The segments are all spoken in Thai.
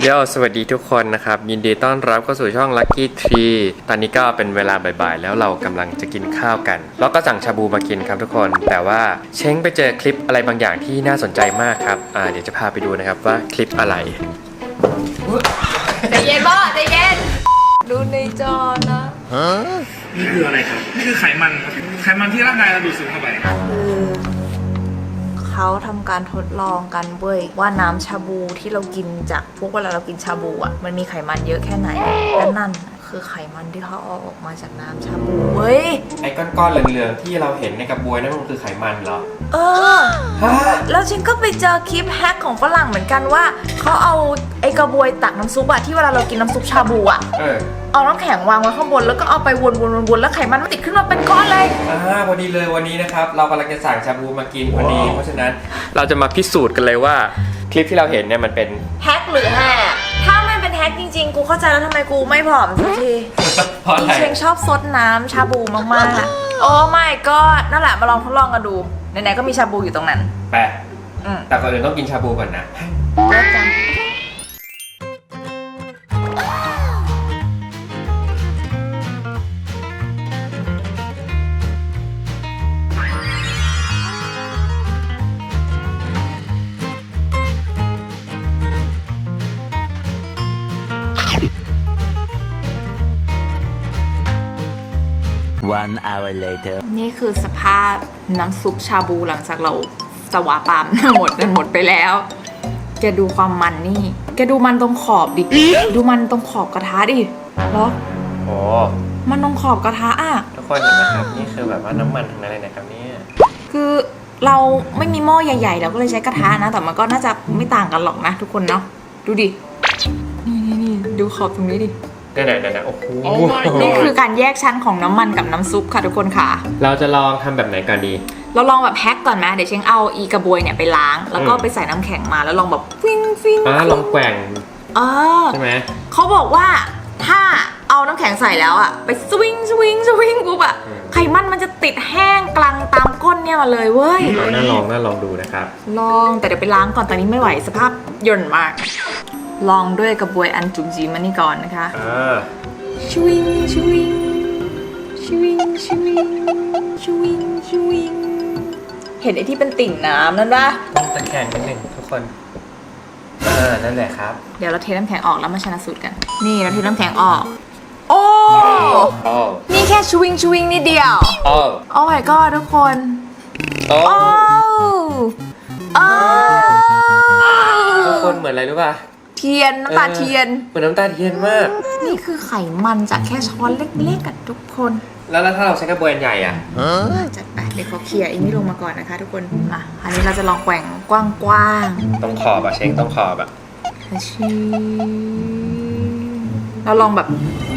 โยสวัสดีทุกคนนะครับ ยินดีต้อนรับเข้าสู่ช่อง Lucky Tree ตอนนี้ก็เป็นเวลาบ่ายๆ แล้วเรากำลังจะกินข้าวกัน แล้วก็สั่งชาบูมากินครับทุกคน แต่ว่าเช้งไปเจอคลิปอะไรบางอย่างที่น่าสนใจมากครับอ่าเดี๋ยวจะพาไปดูนะครับว่าคลิปอะไร ใจเย็นบ่ใจเย็น ดูในจอนะ นี่คืออะไรครับ นี่คือไขมันครับไขมันที่ร่างกายเราดูดซึมเข้าไป คือ เขาทำการทดลองกันเว้ยว่าน้ำชาบูที่เรากินจากพวกเวลาเรากินชาบูอะมันมีไขมันเยอะแค่ไหนและนั่นน่ะคือไขมันที่เขาเอาออกมาจากน้ำชาบูเว้ยไอ้ก้อนๆเหลืองๆที่เราเห็นในกระบวยนั่นมันคือไขมันเหรอ เออแล้วฉันก็ไปเจอคลิปแฮกของฝรั่งเหมือนกันว่าเขาเอาไอ้กระบวยตักน้ำซุปอะที่เวลาเรากินน้ำซุปชาบูอะ เออ เอาน้ำแข็งวางไว้ข้างบนแล้วก็เอาไปวนวนวนวนแล้วไขมันมันติดขึ้นมาเป็นก้อนเลย อ่าพอดีเลยวันนี้นะครับ เรากำลังจะสั่งชาบูมากินพอดี เพราะฉะนั้นเราจะมาพิสูจน์กันเลยว่าคลิปที่เราเห็นเนี่ยมันเป็น แฮกหรือแฮกถ้ามันเป็นแฮกจริง ๆ กูเข้าใจแล้วทำไมกูไม่ผอมสักที เพราะอะไรอีเชงชอบซดน้ำชาบูมากๆ โอ้ไม่ก็นั่นแหละมาลองทดลองกันดู ไหนๆ ก็มีชาบูอยู่ตรงนั้น แปะอืมแต่ก่อนอื่นต้องกินชาบูก่อนนะ เลิศจัง One hour later. นี่คือสภาพน้ำซุปชาบูหลังจากเราสวาปามหมดกันหมดไปแล้ว แกดูความมันนี่ แกดูมันตรงขอบดิ ดูมันตรงขอบกระทะดิเหรอโอ้มันตรงขอบกระทะอะ ทุกคนเห็นไหมครับ นี่คือแบบว่าน้ำมันทั้งนั้นเลยนะครับเนี่ย คือเราไม่มีหม้อใหญ่ๆเราก็เลยใช้กระทะนะ แต่มันก็น่าจะไม่ต่างกันหรอกนะ ทุกคนเนาะ ดูดิ นี่นี่นี่ดูขอบตรงนี้ดิ เนี่ยเนี่ยเนี่ยโอ้โหนี่คือการแยกชั้นของน้ำมันกับน้ำซุปค่ะทุกคนค่ะ เราจะลองทำแบบไหนก่อนดี เราลองแบบแพ็คก่อนไหมเดี๋ยวเชงเอาอีกระบวยเนี่ยไปล้าง แล้วก็อืม ไปใส่น้ำแข็งมาแล้วลองแบบฟิ้งฟิ้งอ่าลองแกว่งเออใช่ไหมเขาบอกว่าถ้าเอาน้ำแข็งใส่แล้วอะไปสวิงสวิงสวิงปุ๊บอะอืมไขมันมันจะติดแห้งกลางตามก้นเนี่ยมาเลยเว้ย เอาน่าลองน่าลองดูนะครับ ลองแต่เดี๋ยวไปล้างก่อนตอนนี้ไม่ไหวสภาพหย่นมาก ลองด้วยกระบวยอันจุ๋มจีมันนี่ก่อนนะคะอ่าชวิงชวิงชวิงชวิงชวิงชวิงเห็นไอ้ที่เป็นติ่งน้ำนั่นปะต้องตะแคงนิดหนึ่งทุกคนอ่านั่นแหละครับ เดี๋ยวเราเทน้ำแข็งออกแล้วมาชนะสูตรกัน นี่เราเทน้ำแข็งออก โอ้ โอ้นี่แค่ชวิงชวิงนิดเดียว โอ้โอ้ my god ทุกคน โอ้โอ้โอ้ทุกคนเหมือนอะไรรู้ป่ะ เทียนน้ำตาเทียน เหมือนน้ำตาเทียนมาก นี่คือไขมันจากแค่ช้อนเล็กๆกับทุกคนแล้วแล้วถ้าเราใช้กระบวยอันใหญ่อะจัดไปเดี๋ยวขอเคลียร์อันนี้ลงมาก่อนนะคะทุกคนมาอันนี้เราจะลองแกว่งกว้างต้องขอบอะเช้งต้องขอบอะๆชีเราลองแบบ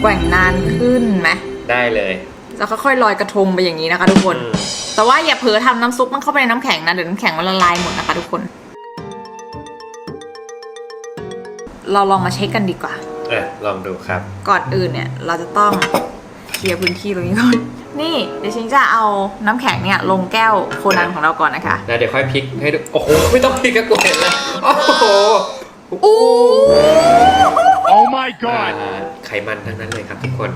แกว่งนานขึ้นไหมได้เลยแล้วค่อยๆลอยกระทงไปอย่างนี้นะคะ ทุกคนอืมแต่ว่าอย่าเผลอทำน้ำซุปมันเข้าไปในน้ำแข็งนะเดี๋ยวน้ำแข็งมันละลายหมดนะคะทุกคน เราลองมาเช็คกันดีกว่า เออลองดูครับ ก่อนอื่นเนี่ย เราจะต้องเคลียร์พื้นที่ตรงนี้ก่อน นี่เดี๋ยวชิงจะเอาน้ำแข็งเนี่ยลงแก้วโคนันของเราก่อนนะคะ แล้วเดี๋ยวค่อยพลิกให้ดู โอ้โห ไม่ต้องพลิกกระบวยเลยโอ้โหอู้ Oh my god อ่าไขมันทั้งนั้นเลยครับทุกคน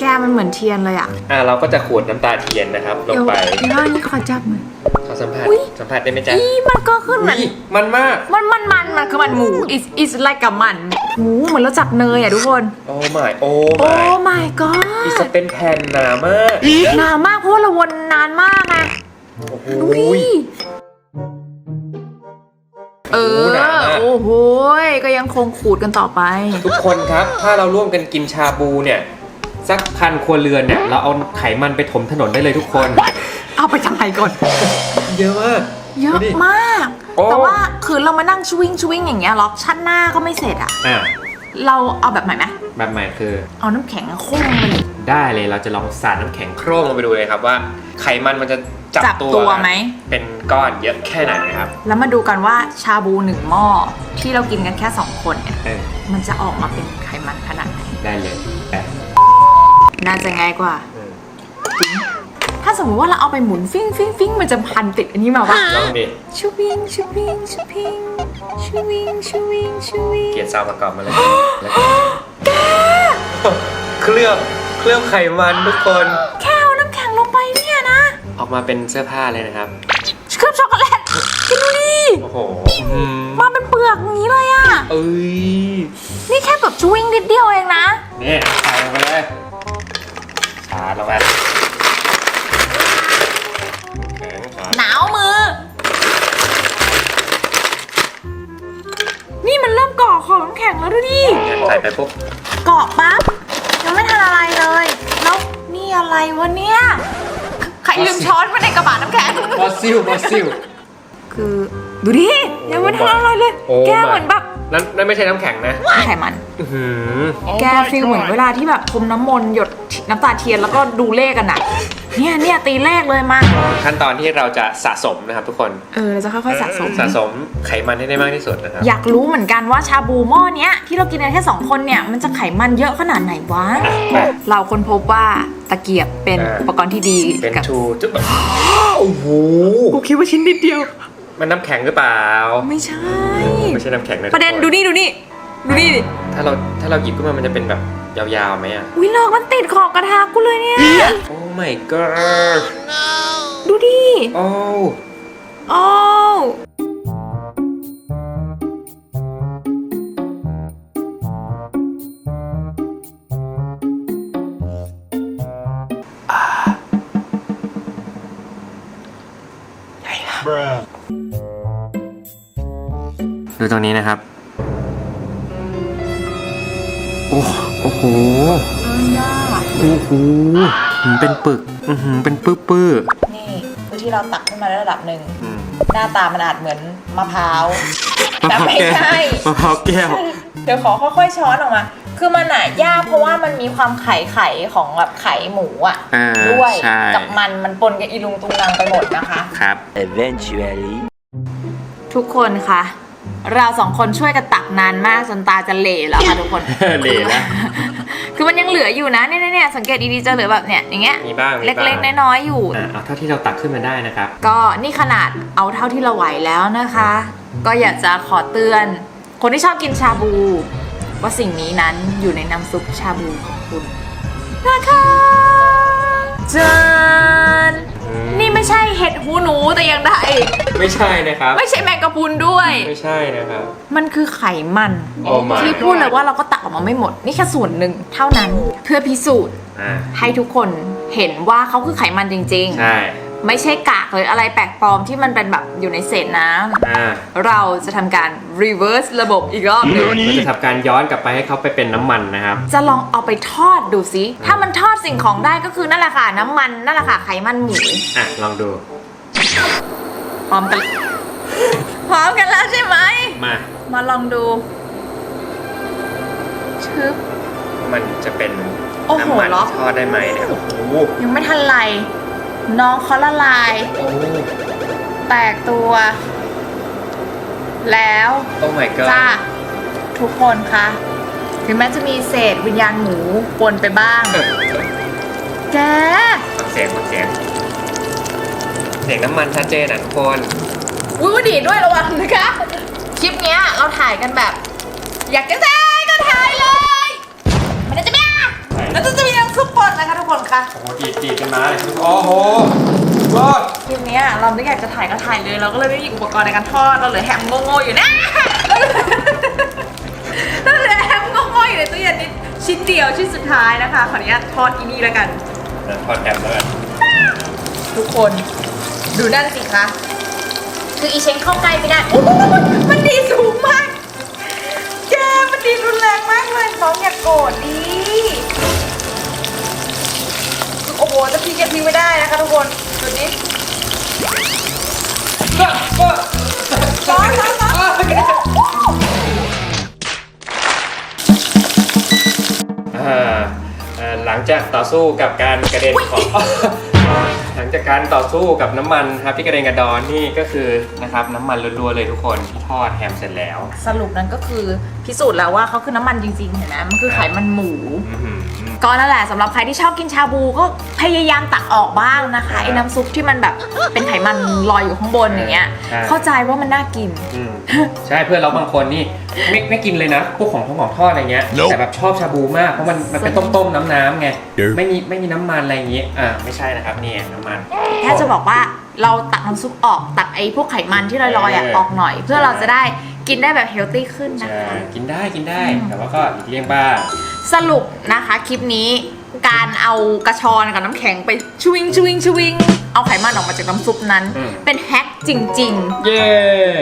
แก้วมันเหมือนเทียนเลยอะอ่าเราก็จะขูดน้ำตาเทียนนะครับ ลงไปเดี๋ยวอันนี้ขอจับหน่อยขอสัมผัสอุ๊ย สัมผัสได้ไหมจ๊ะอีมันก็ขึ้นเหมือน อุ๊ยมันมากมันมันมันมันคือมันหมู is is like กับมันหมูเหมือนเราจับเนยอะทุกคน โอ้ไม่โอ้ โอ้ไม่ my god อีสเป็นแผ่นหนามากหนามากเพราะว่าเราวนนานมากไงโอ้โหดูดิเออ หนามาก โอ้โหยก็ยังคงขูดกันต่อไป ทุกคนครับ ถ้าเราร่วมกันกินชาบูเนี่ย สักพันครัวเรือนเนี่ยเราเอาไขมันไปถมถนนได้เลยทุกคน เอาไปทำไมก่อน เยอะมาก เยอะดูดิมาก โอ้ แต่ว่าคือเรามานั่งชวิงชวิงอย่างเงี้ยล็อกชั้นหน้าก็ไม่เสร็จอะอะเราเอาแบบใหม่ไหมแบบใหม่คือ เอาน้ำแข็งอะโค้งมาเลยได้เลยเราจะลองสาดน้ำแข็งโคร่งลงไปดูเลยครับว่า ไขมันมันจะจับจับตัวตัวไหม เป็นก้อนเยอะแค่ไหนนะครับแล้วมาดูกันว่าชาบูหนึ่งหม้อที่เรากินกันแค่สองคนเนี่ย เออมันจะออกมาเป็นไขมันขนาดไหน ได้เลยแปะ น่าจะง่ายกว่า เออถ้าสมมติว่าเราเอาไปหมุนฟิ้งฟิ้งฟิ้งมันจะพันติดอันนี้มาวะลองดิชูพิงชูพิงชูพิงชูวิงชูวิงชูวิงเกลียดซาวประกอบมาเลยแล้วก็เคลือบเคลือบไขมันทุกคน แค่เอาน้ำแข็งลงไปเนี่ยนะออกมาเป็นเสื้อผ้าเลยนะครับ เคลือบช็อกโกแลตกินดูดิโอ้โหอืมมาเป็นเปลือกอย่างนี้เลยอะเอ้ยนี่แค่แบบชูวิงนิดเดียวเองนะนี่ใส่ลงไป เลยชาลงไปแข็งขาหนาวมือ นี่มันเริ่มเกาะขอบน้ำแข็งแล้วดูดิใส่ไปปุ๊บเกาะปั๊บยังไม่ทันอะไรเลยแล้วนี่อะไรวะเนี่ย ใครลืมช้อนไว้ในกระบะน้ำแข็ง บอสซิลบอสซิล คือดูดิยังไม่ทันอะไรเลย โอ้ แกเหมือนแบบนั่นนั่นไม่ใช่น้ำแข็งนะไขมัน อื้อหือแกฟีลเหมือนเวลาที่แบบพรมน้ำมนต์หยดน้ำตาเทียนแล้วก็ดูเลขกันอะเนี่ยเนี่ยตีเลขเลยมา ขั้นตอนที่เราจะสะสมนะครับทุกคนเออเราจะค่อยๆสะสม สะสมไขมันให้ได้มากที่สุดนะครับ อยากรู้เหมือนกันว่าชาบูหม้อเนี้ยที่เรากินกันแค่สองคนเนี่ยมันจะไขมันเยอะขนาดไหนวะอะไป เราค้นพบว่าตะเกียบเป็นอ่าอุปกรณ์ที่ดีเป็นกับชูจุ๊บโอ้โหกูคิดว่าชิ้นนิดเดียว มันน้ำแข็งหรือเปล่า ไม่ใช่ ไม่ใช่น้ำแข็งนะประเด็นทุกคดูนี่ดูนี่ ดูนี่ดิถ้าเราถ้าเราหยิบขึ้นมามันจะเป็นแบบยาวๆไหมอะวิลอกมันติดขอบกระทะกูเลยเนี่ย โอ้ my god ดูดิ โอ้โอ้วดูตรงนี้นะครับ หยากโอ้โหหืมเป็นปึกอือหือเป็นปื้อปื้อนี่คือที่เราตักขึ้นมาได้ระดับหนึ่งๆอืมหน้าตามันอาจเหมือนมะพร้าวมะแต่พร้าวไม่แก้วใช่มะพร้าวแก้ว เดี๋ยวขอค่อยๆช้อนออกมา คือมันอะยากเพราะว่ามันมีความไข่ไข่ของแบบไข่หมูอะอ่าด้วยใช่กับมันมันปนกับอีลุงตุงนางไปหมดนะคะครับ Eventually. ทุกคนคะเราสองคนช่วยกันตักนานมากจนตาจะเหล่แล้วค่ะทุกคนเหล่นะ คือมันยังเหลืออยู่นะเนี่ยเนี่ยสังเกตดีๆจะเหลือแบบเนี่ยอย่างเงี้ยมีบ้างมีเบ้างล็กๆน้อยๆอยู่ อ่าเอาเท่าที่เราตักขึ้นมาได้นะครับ ก็นี่ขนาดเอาเท่าที่เราไหวแล้วนะคะ ก็อยากจะขอเตือน คนที่ชอบกินชาบู ว่าสิ่งนี้นั้นอยู่ในน้ำซุปชาบูของคุณนะคะจานนี่ไม่ ใช่เห็ดหูหนูแต่อย่างใดไม่ใช่นะครับ ไม่ใช่แมงกะพรุนด้วย ไม่ใช่นะครับ มันคือไขมัน Oh my ที่พูดเลยว่าเราก็ตักออกมาไม่หมด นี่แค่ส่วนหนึ่งเท่านั้นเพื่อพิสูจน์อ่าให้ทุกคนเห็นว่าเขาคือไขมันจริงใช่ๆ ไม่ใช่กากหรืออะไรแปลกปลอมที่มันเป็นแบบอยู่ในเศษน้ำอ่าเราจะทำการ reverse ระบบอีกรอบหนึ่งเราจะทำการย้อนกลับไปให้เขาไปเป็นน้ำมันนะครับ จะลองเอาไปทอดดูซิ ถ้ามันทอดสิ่งของได้ก็คือนั่นแหละค่ะน้ำมันนั่นแหละค่ะไขมันหมูอะลองดูพร้อมกันพร้อมกันแล้วใช่ไหมมา มาลองดูชึบมันจะเป็นโอ้โหน้ำมันล็อก ทอดได้ไหมเนี่ยโอ้โหยังไม่ทันไร น้องเขาละลาย โอ้แตกตัว แล้วโอ้ my god จ้าทุกคนคะถึงแม้จะมีเศษวิญญาณหมูปนไปบ้าง แก ฟังเสียงฟังเสียงเสียงน้ำมันชัดเจนอะทุกคนอุ้ยว่าดีด้วยระวังนะคะ คลิปเนี้ยเราถ่ายกันแบบ อยากจะถ่ายก็ถ่ายเล นะคะทุกคนคะโอ้โหดีดดีดกันมาเลยครับโอ้โหรอดคลิปเนี้ยเราไม่อยากจะถ่ายก็ถ่ายเลย เราก็เลยไม่มีอุปกรณ์ในการทอด เราเหลือแฮมโง่ๆอยู่นะเราเหลือแฮมโง่ๆอยู่ในตู้เย็นนิดชิ้นเดียวชิ้นสุดท้ายนะคะ ขออนุญาตทอดอีนี่แล้วกัน ทอดแถมแล้วกันทุกคนดูนั่นสิคะ คืออีเชงเข้าใกล้ไม่ได้โอ้โหมันดีสูงมาก แกมันดีรุนแรงมากเลยน้องอย่าโกรธดิ หจะพีกันพีไม่ได้นะคะทุกคนดูนี้ร้อนร้อนร้อนอ่าอ่าหลังจากต่อสู้กับการกระเด็นของ หลังจากการต่อสู้กับน้ำมันครับที่กระเด็นกระดอนนี่ก็คือนะครับน้ำมันรัวๆเลยทุกคนที่ทอดแฮมเสร็จแล้ว สรุปนั้นก็คือพิสูจน์แล้วว่าเขาคือน้ำมันจริงๆเห็นไหมมันคือไขมันหมู อื้อหือ ก็นั่นแหละสำหรับใครที่ชอบกินชาบูก็พยายามตักออกบ้างนะคะไอ้น้ำซุปที่มันแบบเป็นไขมันลอยอยู่ข้างบนอย่างเงี้ย ใช่ เข้าใจว่ามันน่ากิน อืมใช่เพื่อนเราบางคนนี่ไม่ไม่กินเลยนะพวกของทองของทอดอะไรเงี้ย Nope แต่แบบชอบชาบูมากเพราะมันมันเป็นส่ต้วมนต้มๆน้ำน้ำๆไง Nope ไม่มีไม่มีน้ำมันอะไรอย่างงี้อ่าไม่ใช่นะครับนี่น้ำมัน แค่จะบอกว่าเราตักน้ำซุปออกตักไอ้พวกไขมันที่ลอยๆอะเออออกหน่อย เพื่อเราจะได้ กินได้แบบเฮลตี้ขึ้นนะใช่คะ กินได้กินได้ อืม แต่ว่าก็หลีกเลี่ยงบ้าง สรุปนะคะคลิปนี้การเอากระชอนกับน้ำแข็งไปชวิงชวิงชวิงเอาไขมันออกมาจากน้ำซุปนั้น อืม เป็นแฮกจริง เย้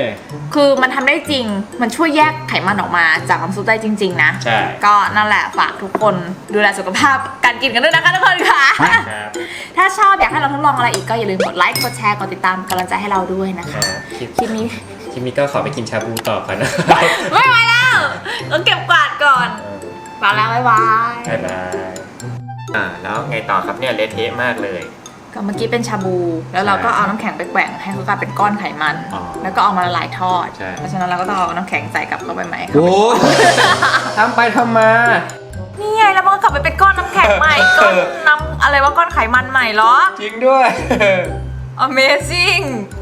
ๆ คือมันทำได้จริง มันช่วยแยกไขมันออกมาจากน้ำซุปได้จริง ๆ นะ ใช่ก็นั่นแหละฝากทุกคนดูแลสุขภาพการกินกันด้วยนะคะทุกคนค่ะ ครับถ้าชอบอยากให้เราทดลองอะไรอีกก็อย่าลืมกดไลค์กดแชร์กดติดตามกำลังใจให้เราด้วยนะครัคะบคลิป คลิปนี้ คลิปนี้ก็ขอไปกินชาบูต่อก่อนนะไม่ไหวแล้วต้องเก็บกวาดก่อนไปแล้วบ๊ายบายบ๊ายบายอ่าแล้วไงต่อครับเนี่ยเละเทะมากเลย ก็เมื่อกี้เป็นชาบู แล้วเราก็เอาน้ำแข็งไปแกว่งให้เขากลายเป็นก้อนไขมันอ๋อแล้วก็เอามาละลายทอดใช่เพราะฉะนั้นเราก็ต้องเอาน้ำแข็งใส่กลับเข้าไปใหม่ค่ะโอ้ทำไปทำมานี่ไงแล้วมันก็กลับไปเป็นก้อนน้ำแข็งใหม่ก้อนน้ำอะไรว่าก้อนไขมันใหม่เหรอ จริงด้วย Amazing